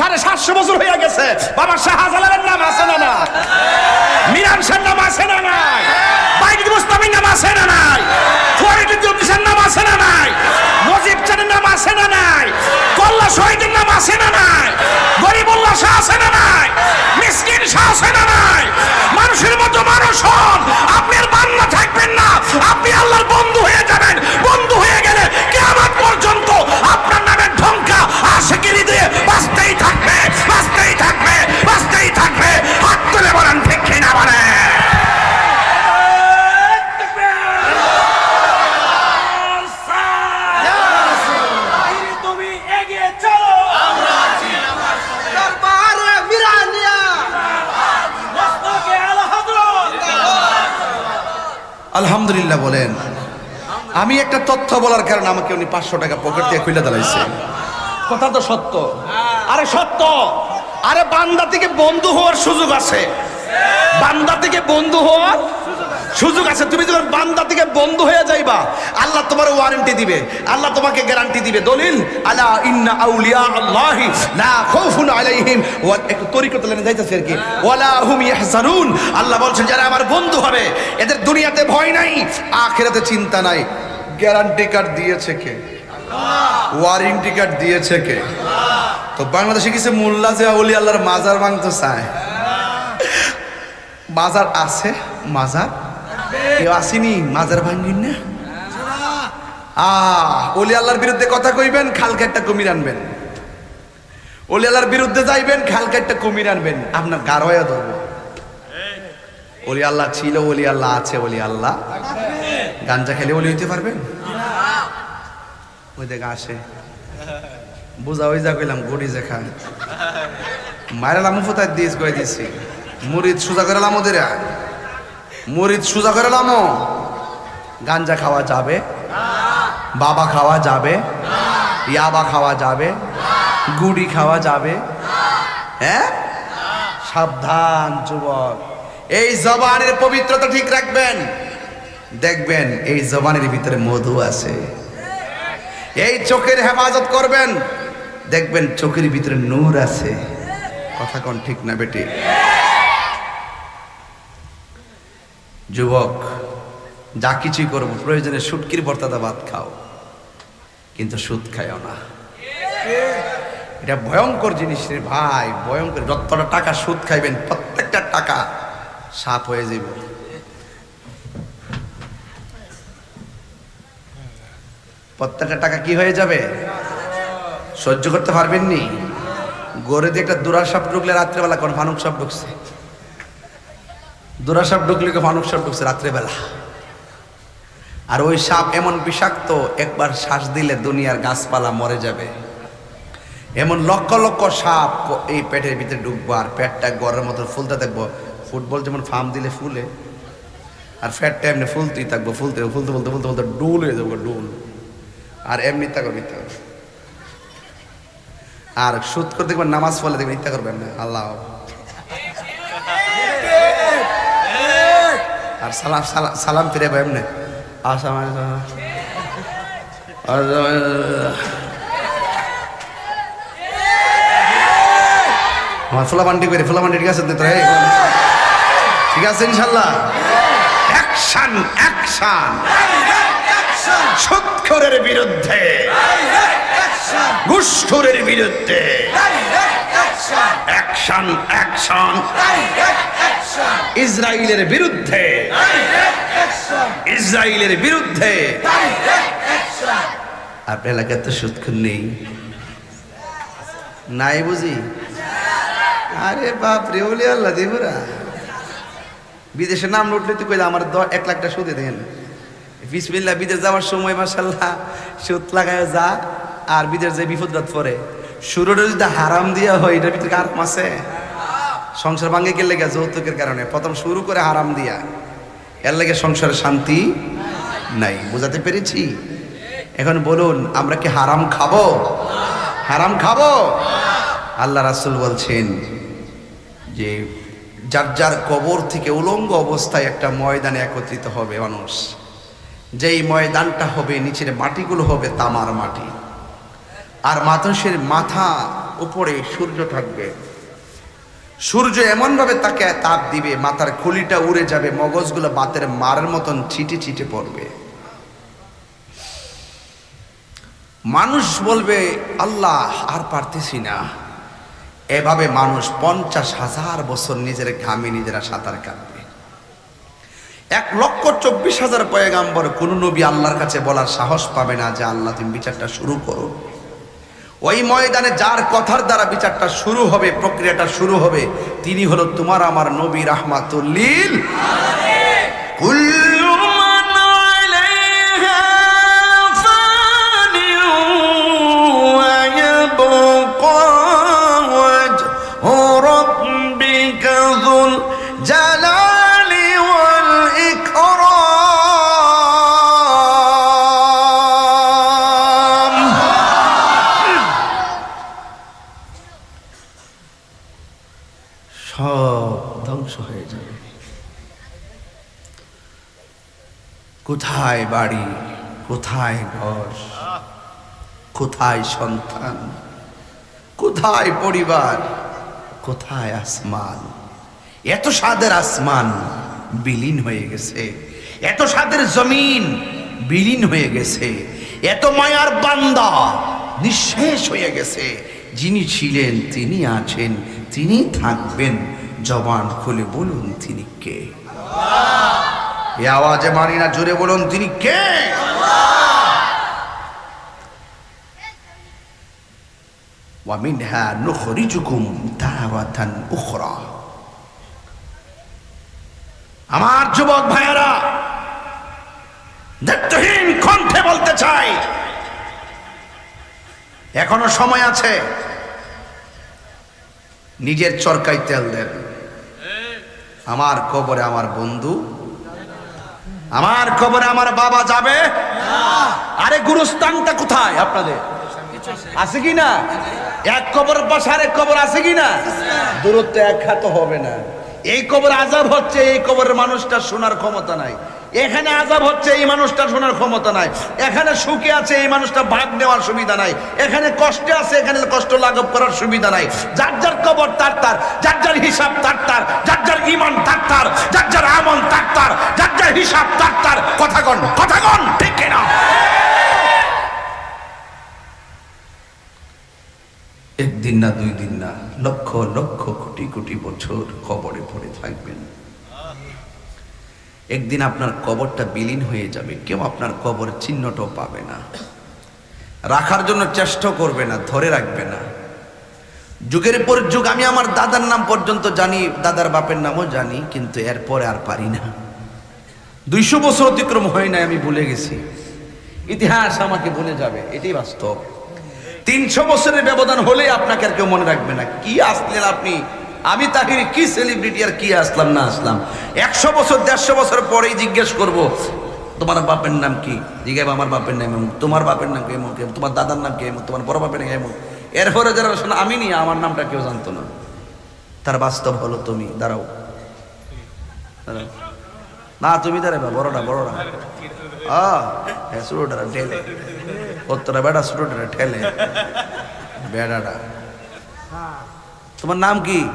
সাড়ে সাতশো বছর হয়ে গেছে। বাবা শাহজালালের নাম আছে না না মিরান শাহ নাম আছে না নাই? বাইক মুস্তামির নাম আছে না নাই? ফরিদ জ্যোতিষের নাম আছে না নাই? মজিব চানের নাম আছে না নাই? কল্লা শহীদের নাম আছে না নাই? গরিবুল্লাহ শাহ আছে না নাই? মিসকিন আলহামদুলিল্লাহ বলেন। আমি একটা তথ্য বলার কারণে আমাকে উনি পাঁচশো টাকা পকেট দিয়ে খুলে দাঁড়াইছে। কথা তো সত্য। আরে সত্য! আরে বান্দা থেকে বন্ধু হওয়ার সুযোগ আছে। বান্দা থেকে বন্ধু হওয়ার সুযোগ আছে, তুমি যখন বান্দা থেকে বন্ধ হয়ে যাইবা, আল্লাহ তোমার ওয়ারেন্টি দিবে, আল্লাহ তোমাকে গ্যারান্টি দিবে। দলিল, আলা ইন্না আউলিয়া আল্লাহি লা খাউফুন আলাইহিম। ওয়া একটু তরিকত লেনে যাইতেছে আর কি। ওয়ালা হুম ইয়াহজানুন। আল্লাহ বলছেন, যারা আমার বন্ধু হবে, এদের দুনিয়াতে ভয় নাই, আখিরাতে চিন্তা নাই। গ্যারান্টি কার্ড দিয়েছে কে? ওয়ারেন্টি কার্ড দিয়েছে কে? তো বাংলাদেশে কিছু মোল্লা যে অলি আল্লাহর মাজার ভাঙতে চায়। মাজার আছে, মাজার কেউ আসেনি? মাজার ভাঙ্গিন না? আহ অলি আল্লাহর বিরুদ্ধে কথা কইবেন খালকে একটা কুমির আনবেন। অলি আল্লাহর বিরুদ্ধে যাইবেন খালকে একটা কুমির আনবেন। আপনার গারোয়া ধরবো। অলি আল্লাহ ছিল অলি আল্লাহ আছে অলি আল্লাহ। গাঞ্জা খেলে অলি হইতে পারবেন? ওই দেখে আসে। বুঝা ওই যা কইলাম, গড়ি যে খান। মায়েরালাম ফুতার দিস, কয়ে দিছি। মুরিদ সুজা করে লামো দেরা মুরিদ সুজা করে লামো। গাঞ্জা খাওয়া যাবে। বাবা খাওয়া যাবে। ইয়াবা খাওয়া যাবে। গুড়ি খাওয়া যাবে। হ্যাঁ? সাবধান, যুবক। এই জবানের পবিত্রতা ঠিক রাখবেন। দেখবেন এই জবানের ভিতরে মধু আছে। এই চোখের হেফাজত করবেন। দেখবেন চোখের ভিতরে নূর আছে। কথা কোন ঠিক না বেটি? যুবক, যা কিছুই করব, প্রয়োজনে সুটকির বর্তাদা ভাত খাও। কিন্তু সুদ খাইও না। এটা ভয়ঙ্কর জিনিস রে ভাই, ভয়ঙ্কর। যতটা টাকা সুদ খাইবেন, প্রত্যেকটা টাকা সাপ হয়ে যাব প্রত্যেকটা টাকা কি হয়ে যাবে? সহ্য করতে পারবেন নি গড়ে দিয়ে একটা দুরার সাপ ঢুকলে রাত্রেবেলা কোন ফানুক সাপ ঢুকছে। দুরা সাপ ঢুকলে ফানুক সাপ ঢুকছে রাত্রেবেলা। আর ওই সাপ এমন বিষাক্ত, একবার শ্বাস দিলে দুনিয়ার গাছপালা মরে যাবে। এমন লক্ষ লক্ষ সাপ এই পেটের ভিতরে ঢুকবো আর পেটটা গড়ের মতো ফুলতে থাকব। ফুটবল যেমন ফার্ম দিলে ফুলে, আর ফ্যাটটা এমনি ফুলতেই থাকব, ফুলতে ফুলতে ফুলতে ফুলতে ফুলতে ডুল হয়ে যাব, ডুল। আর এমনি ইত্যা করবে আর সুদ করে দেখবেন নামাজ পড়লে দেখবেন ইত্যা করবেন না, আল্লাহ আর সালাম সালাম সালাম ফিরে ভাই এমনি আসসালাম আমার ফুলা বান্ডি করে ফুলা বান্ডি ঠিক আছে তো ঠিক আছে ইনশাল্লাহ। অ্যাকশন অ্যাকশন সুৎখরের বিরুদ্ধে। ঘুষখোরের বিরুদ্ধে। অ্যাকশন অ্যাকশন ইসরায়েলের বিরুদ্ধে। ইসরায়েলের বিরুদ্ধে। আপনার এলাকায় তো সুৎখর নেই। নাই বুঝি? আরে বাপ রে, ওলি আল্লাহ দেবরা বিদেশে নাম উঠলে তুই কইলে আমার এক লাখটা সুদে দেন। বিসমিল্লা বিদেশ যাওয়ার সময় মাসাল্লাহ সুদ লাগায় যা, আর বিদেশ যে বিপদ পরে শুরুটা যদি হারাম দিয়া হয়, এটার ভিতরে আরাম আছে? সংসার ভাঙে গেলে গে যৌতুকের কারণে। প্রথম শুরু করে হারাম দিয়া। এর লেগে সংসারে শান্তি নাই। বুঝাতে পেরেছি? এখন বলুন, আমরা কি হারাম খাব? হারাম খাব? আল্লাহ রাসুল বলছেন যে, যার যার কবর থেকে উলঙ্গ অবস্থায় একটা ময়দানে একত্রিত হবে মানুষ। যেই ময়দানটা হবে, নিচের মাটিগুলো হবে তামার মাটি। আর মানুষের মাথা উপরে সূর্য থাকবে। সূর্য এমন ভাবে তাকে তাপ দিবে, মাথার খুলিটা উড়ে যাবে, মগজগুলো বাতের মারের মতন ছিটে ছিটে পড়বে। মানুষ বলবে, আল্লাহ, আর পারতেছি না। এভাবে মানুষ পঞ্চাশ হাজার বছর নিজের ঘামে নিজেরা সাঁতার কাটবে। এক লক্ষ চব্বিশ হাজার পয়গাম্বর কোন নবী আল্লাহর কাছে বলার সাহস পাবে না যে, আল্লাহ, তুমি বিচারটা শুরু করো। ওই ময়দানে যার কথার দ্বারা বিচারটা শুরু হবে, প্রক্রিয়াটা শুরু হবে, তিনি হলো তোমার আমার নবী রাহমাতুল্লিল সব ধ্বংস হয়ে যাবে। কোথায় বাড়ি, কোথায় ঘর কোথায় সন্তান, কোথায় পরিবার, কোথায় আসমান? এত স্বাদের আসমান বিলীন হয়ে গেছে। এত স্বাদের জমিন বিলীন হয়ে গেছে। এত মায়ার বান্দা নিঃশেষ হয়ে গেছে। যিনি ছিলেন তিনি আছেন তিনি থাকবেন জবান খুলে বলুন তিনি কে এ আওয়াজে মানি না জোরে বলুন তিনি কে ومنها نخرجكم تارة أخرى আমার যুবক ভাইয়েরা দায়িত্বহীন কণ্ঠে বলতে চাই এখনও সময় আছে। নিজের চরকায় তেল দেন। আমার কবরে আমার বন্ধু। আমার কবরে আমার বাবা যাবে। আরে গুরুস্থানটা কোথায় আপনাদের? আছে কি না? এক কবর পাশে আরেক কবর আছে কি না? দূরত্ব এক হাত হবে না। এই কবর আজাব হচ্ছে, এই কবরের মানুষটা শোনার ক্ষমতা নাই। এখানে আজাব হচ্ছে, এই মানুষটা শোনার ক্ষমতা নাই। এখানে সুখে আছে, এই মানুষটা ভাগ নেওয়ার সুবিধা নাই। এখানে কষ্টে আছে, এখানে কষ্ট লাঘব করার সুবিধা নাই। যার যার কবর তার তার, যার যার হিসাব তার তার, যার যার ইমান তার তার, যার যার আমল তার তার, যার যার হিসাব তার তার। কথা কন কথা কন, ঠিক কিনা? একদিন না দুই দিন না, লক্ষ লক্ষ কোটি কোটি বছর কবরে পড়ে থাকবেন। একদিন আপনার কবরটা বিলীন হয়ে যাবে। কেউ আপনার কবর চিহ্নটাও পাবে না। রাখার জন্য চেষ্টা করবে না, ধরে রাখবে না। যুগের পর যুগ, আমি আমার দাদার নাম পর্যন্ত জানি, দাদার বাপের নামও জানি, কিন্তু এরপরে আর পারি না। দুইশো বছর অতিক্রম হয় নাই, আমি ভুলে গেছি। ইতিহাস আমাকে ভুলে যাবে, এটাই বাস্তব। তিনশো বছরের ব্যবধান হলে আপনাকে আর কেউ মনে রাখবে না। কি আসলেন আপনি? আমি তাহির কি সেলিব্রিটি আর কি আসলাম, না আসলাম? একশো বছর, দেড়শো বছর পরেই জিজ্ঞেস করব, তোমার বাপের নাম কি? জিজ্ঞাসা আমার বাপের নাম এমন। তোমার বাপের নাম কি এমন? তোমার দাদার নাম কি এমন? তোমার বড় বাপের নাম এমন? এরপরে যারা শোনা, আমি নিয়ে আমার নামটা কেউ জানতো না। তার বাস্তব হলো তুমি। দাঁড়াও। না, তুমি দাঁড়াবে বড়টা বড়টা হ্যাঁ ঠেলে। কতটা ঠেলে। তোমার নাম কি?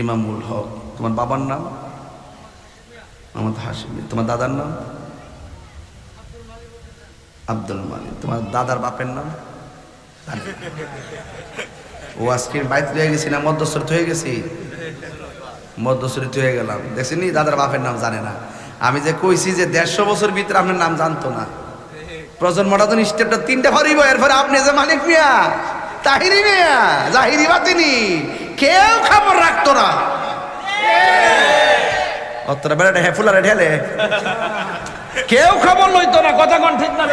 ইমামুল হক। তোমার বাবার নাম? মোহাম্মদ হাসিমি তোমার দাদার নাম? আব্দুল মালিক। তোমার দাদার বাপের নাম? ও আজকের বাইতে হয়ে গেছি না, মধ্যস্থরিত হয়ে গেছি? মধ্যস্থরিত হয়ে গেলাম। দেখছিনি দাদার বাপের নাম জানে না। আমি যে কইছি যে দেড়শো বছর ভিতরে আপনার নাম জানতো না। প্রজন্মটা তো স্টেপটা তিনটা ভরিব, এরপরে আপনি যে মালিক মিয়া, তাহিরি মিয়া, জাহিরি বাতিনি। কেউ খবর রাখতো না। অতটা বেড়াটা হেফুলারে ঢেলে। কেউ খবর লইতো না, কথা কন ঠিক না